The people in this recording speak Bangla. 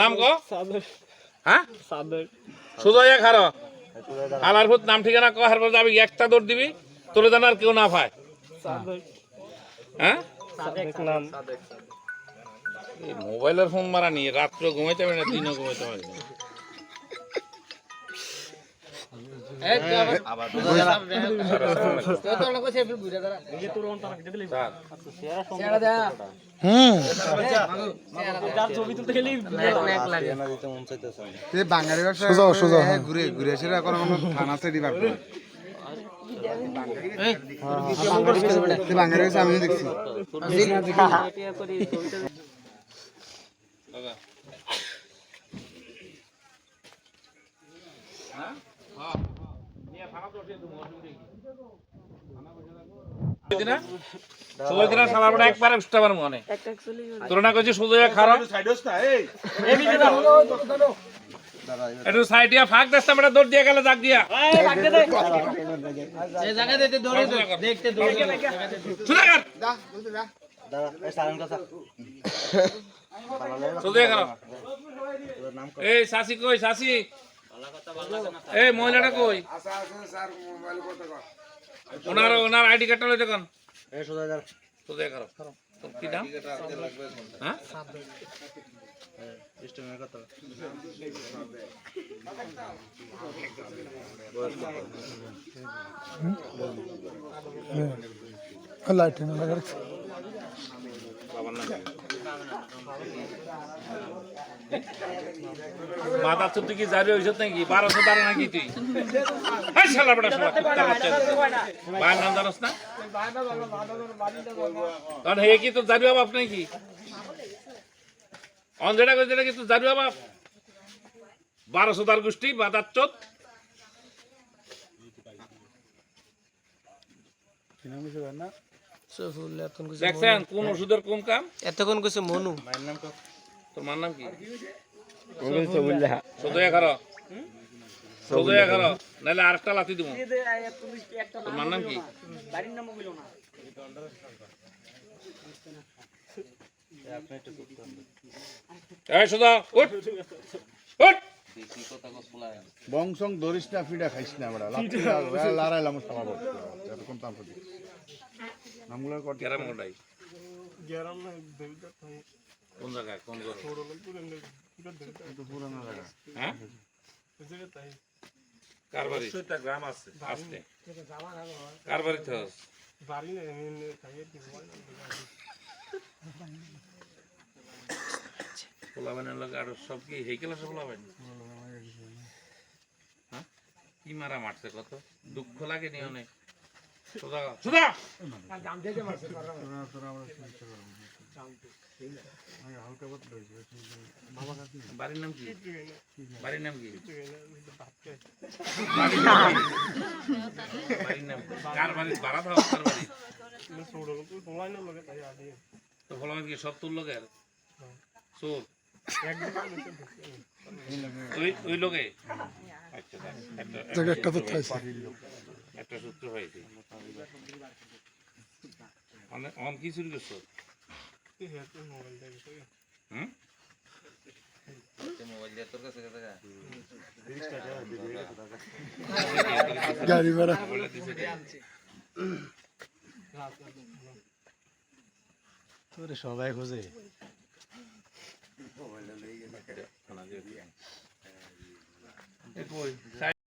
নাম কো হ্যাঁ সাদের। খার আলার ভূত নাম ঠিকানা কো হারবার যাবি একটা দৌড় দিবি তোর জানা আর কেউ না পায়। হ্যাঁ সাদের নাম। এই মোবাইলের ফোন মারা নিয়ে রাত্রে ঘুমাইতে পারে না দিনও ঘুমাইতে পারে ঘুরে ঘুরে এসে এখন কোনো থানা সাইডি পাবে বাঙালি আমি দেখছি সুজয় দিনা সালা বড় একবার উঠতে পারব তোর না কইছি সুজয় খারাপ একটু সাইডিয়া ফাঁক দেস্তা মেটা দৌড় দিয়ে গেলে জাগ দিয়া। সুজয় কর? সুজয় খারাপ এই শাসি কই শাসি এই মহিলাটা কই? ওনার ওনার আইডি কার্ডটা লইতে কোন সুজয় খারাপ তোর কি নাম? হ্যাঁ? বাবার নাম কি? মাথা চুপ কি যাবি ওইসব নাকি? বারোশো দাঁড়া নাকি তুই? শালা বেটা শালা কুত্তার বাচ্চা ভাইয়ের নাম জানোস না? কারণ হে কি তোর জারি বাপ নাকি? অন যেটা করে যেটা কি তোর জারি বাপ? বারোশো দার গোষ্ঠী বাদার চোদ দেখছেন কোন ওষুধের কোন কাম? এতক্ষণ কইছে মনু। তোর মার নাম কি? সদয়া খার সদয়া খার নাহলে আরেকটা লাথি দিব। তোর মার নাম কি? এই সুদা উঠ। উঠ। বংশং ধরিস না ফিডা খাইস না আমরা। লড়াইলাম সভা এতক্ষণ নামগুলো না কোন জায়গায়? কোন হ্যাঁ কার বাড়ি গ্রাম আছে আসতে। কার বাড়িতে হস বাড়ি না পোলাবানের লোক আর সব কি হেকেল আছে পোলাবান? হ্যাঁ? কি মারা মারছে কত? দুঃখ লাগে নি অনেক সুদা সুদা বাড়ির নাম কি? বাড়ির নাম কি? বাড়ির নাম কি? বাড়ির নাম কি? কার বাড়ি? বাড়া দাও কার বাড়ি? তোমার না লগে তাই আদি তো পোলাবান কি সব তোর লোকের? চোর ওই ওই লোকে? আচ্ছা একটা একটা সূত্র হয়েছে অনেক অন কি চুরি করছ? গাড়ি ভাড়া মোবাইলটা? তোরে সবাই খোঁজে কই?